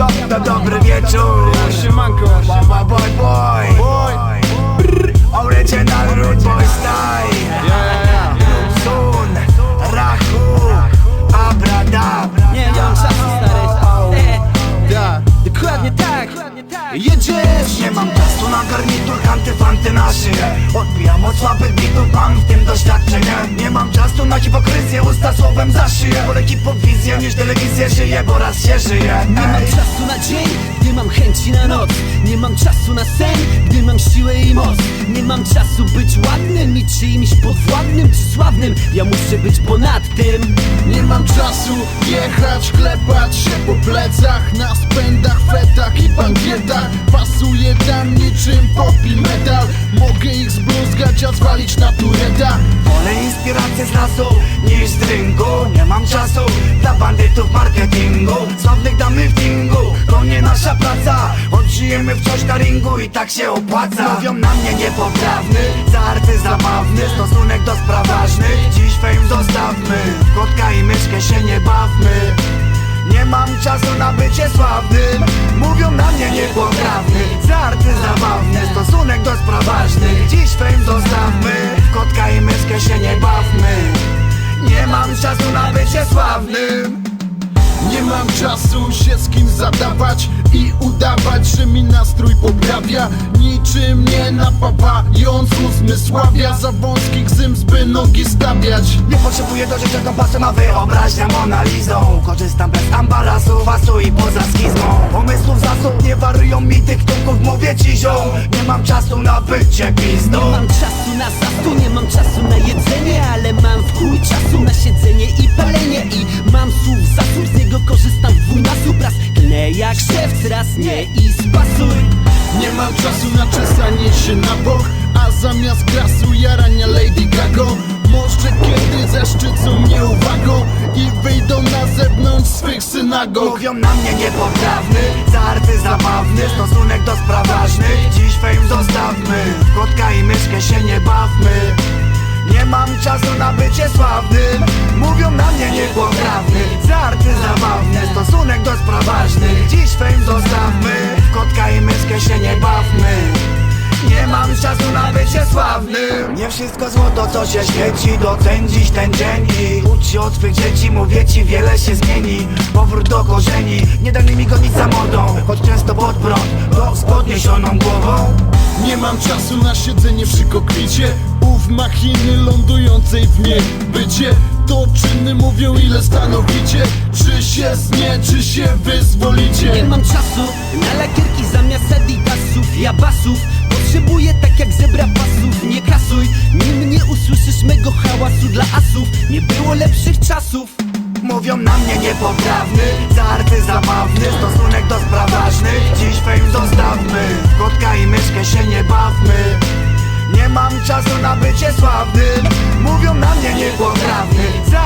do, dobry wieczór. Siemanko, Nie mam czasu na garnitur, antyfanty na szyję Odbijam od słabych bitów, mam w tym doświadczenie. Nie mam czasu na hipokryzję, usta słowem za szyję Wolę hipowizję niż telewizję, żyję, bo raz się żyje. Nie mam czasu na dzień, gdy mam chęci na noc. Nie mam czasu na sen, gdy mam siłę i moc. Nie mam czasu być ładnym i czyimś podwładnym czy sławnym. Ja muszę być ponad tym. Nie mam czasu jechać, klepać się po plecach. Na spędach, fetach i bankietach Pasuje tam niczym popi metal. Mogę ich zbluzgać, a zwalić na tureta. Wolę inspirację z lasu niż z drinku Nie mam czasu dla bandytów marketingu. Sławnych damy w tingu, to nie nasza praca. Odżyjemy wciąż na ringu i tak się opłaca. Mówią na mnie niepoprawny, za arty zabawny. Stosunek do spraw ważnych, dziś fame zostawmy. W kotka i myszkę się nie bawmy nie mam czasu na bycie sławnym. Mówią na mnie niepoprawny. Żarty zabawne, stosunek do spraw ważnych. Dziś fame zostawmy. W kotka i myszkę się nie bawmy. Nie mam czasu na bycie sławnym Nie mam czasu się z kim zadawać I udawać, że mi nastrój poprawia. Niczym nie napawając uzmysławia Za wąskich zyms by nogi stawiać. Nie potrzebuję do życia kompasu na wyobraźnia Monalizą Korzystam bez ambarasu, fasu i poza schizmą. Pomysłów zasób nie warują mi tych tuków Mówię ci ziom, nie mam czasu na bycie Nie pizdą mam czasu na zastu, nie mam czasu na jedzenie Ale mam w chuj szewc, raz nie i spasuj. Nie mam czasu na czesanie się na bok A zamiast grasu jarania Lady Gaga Może kiedy zaszczycą mnie uwagą I wyjdą na zewnątrz swych synagog. Mówią na mnie niepoprawny, za arty zabawny Stosunek do spraw ważnych, dziś fame zostawmy W kotka i myszkę się nie bawmy. Nie mam czasu na bycie sławnym Mówią na mnie niepoprawny, za arty zabawny Stosunek czasu na bycie sławnym. Nie wszystko złoto co się świeci Doceń dziś ten dzień i Ucz się od swych dzieci Mówię ci wiele się zmieni. Powrót do korzeni Nie daj mi gonić za modą. Choć często pod prąd To z podniesioną głową. Nie mam czasu na siedzenie przy kokpicie Ów machiny lądującej w bycie To czyny mówią ile stanowicie. Czy się znie, czy się wyzwolicie. Nie mam czasu na lakierki zamiast adidasów, jabasów Potrzebuję tak jak zebra pasów, nie kasuj Nim nie usłyszysz mego hałasu dla asów. Nie było lepszych czasów. Mówią na mnie niepoprawny Za arty zabawny Stosunek do spraw ważnych. Dziś fame zostawmy kotka i myszkę się nie bawmy. Nie mam czasu na bycie sławnym. Mówią na mnie niepoprawny Za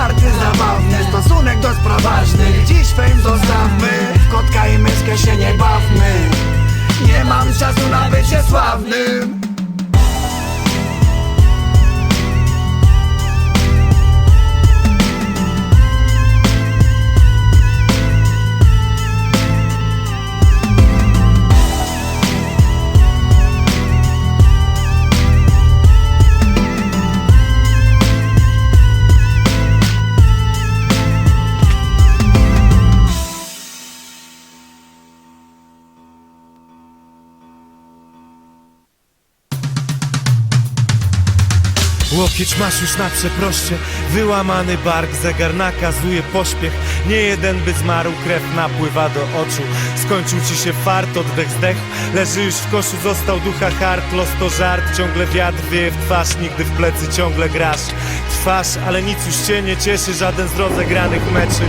Łokieć masz już na przeproście. Wyłamany bark, zegar nakazuje pośpiech. Nie jeden by zmarł, krew napływa do oczu. Skończył ci się fart, oddech zdech. Leży już w koszu, został ducha hart. Los to żart, ciągle wiatr wieje w twarz. Nigdy w plecy ciągle grasz. Trwasz, ale nic już cię nie cieszy. Żaden z rozegranych meczy.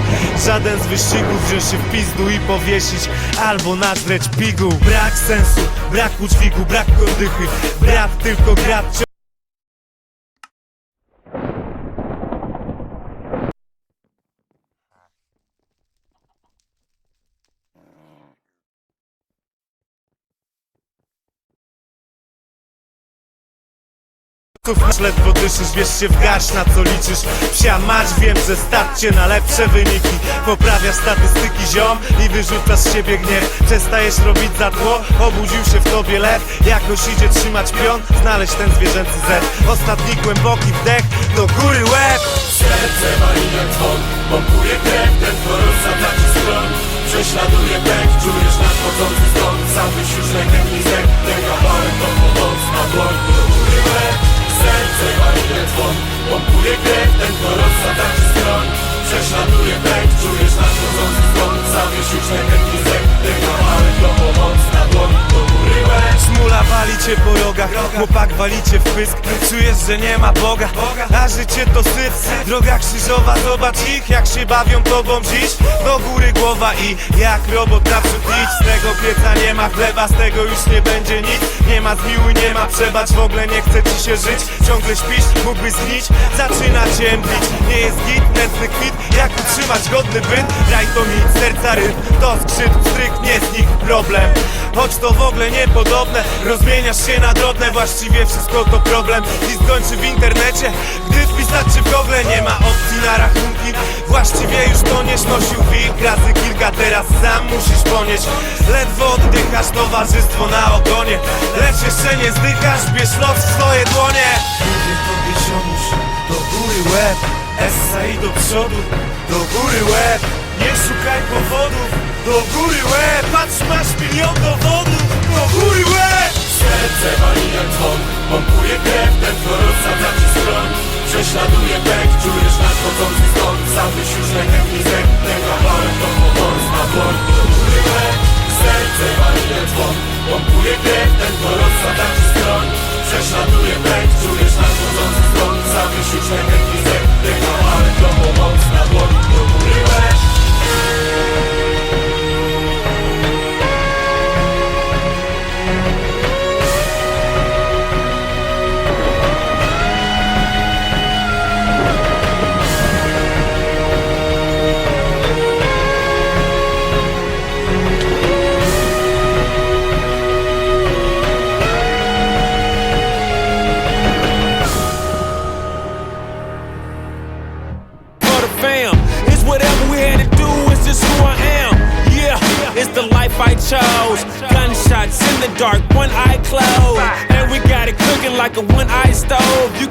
Żaden z wyścigów wziąć się w pizdu i powiesić. Albo nazreć pigu Brak sensu, brak udźwigu, brak oddychy. Brat tylko grat Masz ledwo dyszysz, wiesz się w garść na co liczysz. Psia mać, wiem, że stać cię na lepsze wyniki. Poprawiasz statystyki ziom i wyrzucasz z siebie gniew. Przestajesz robić za tło, obudził się w tobie lew. Jakoś idzie trzymać pion, znaleźć ten zwierzęcy zet Ostatni głęboki wdech, do góry łeb. Serce wali jak dzwon Pompuje krew, ten chorób zadza ci skroń Prześladuje pęk, czujesz nadchodzący stąd Zawyś już rękę Cię po rogach, chłopak wali cię w pysk. Czujesz, że nie ma Boga, a życie to syf. Droga krzyżowa, zobacz ich, jak się bawią tobą dziś. Do góry głowa i jak robot naprzód idź. Z tego pieca nie ma chleba, z tego już nie będzie nic. Nie ma zmiłuj, nie ma przebacz, w ogóle nie chce ci się żyć. Ciągle śpisz, mógłbyś zgnić, zaczyna cię mdlić Nie jest git, nędzny kwit, jak utrzymać godny byt? Raj to mit, serca ryb, to skrzydł, stryk, nie z nich problem Choć to w ogóle niepodobne, rozmieniasz się na drobne. Właściwie wszystko to problem i skończy w internecie. Gdy wpisać czy w Google nie ma opcji na rachunki. Właściwie już toniesz, nosił wilk. Razy kilka Teraz sam musisz ponieść. Ledwo oddychasz, towarzystwo na ogonie. Lecz jeszcze nie zdychasz, bierz los w swoje dłonie. Lubię tobie ziomuś, do góry łeb Essa i do przodu, do góry łeb Nie szukaj powodów, do góry łeb Patrz, masz milion dowodów, do góry łeb Serce wali jak dzwon Pompuje krew, ten kto rozsadza ci skroń Prześladuje pęk, czujesz nadchodzący stąd Zawyś już rękę lizek, ten kawałek to pomoc na dłoń. Do góry łeb, serce wali jak dzwon Pompuje krew, ten kto rozsadza ci skroń Prześladuje pęk, czujesz nadchodzący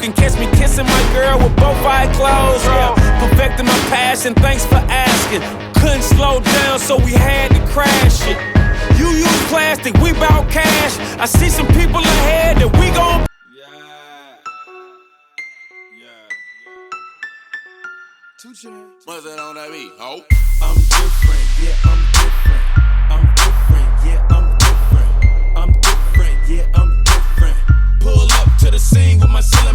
can catch me kissing my girl with both eyes closed. Yeah, perfecting my passion, thanks for asking. Couldn't slow down, so we had to crash it. You use plastic, we bout cash. I see some people ahead that we gon'. Yeah. Yeah. Two chains. What's that on that beat? Oh. I'm different, yeah, I'm different. I'm different, yeah, I'm different. I'm different, yeah, I'm different. Pull up to the scene with my cylinder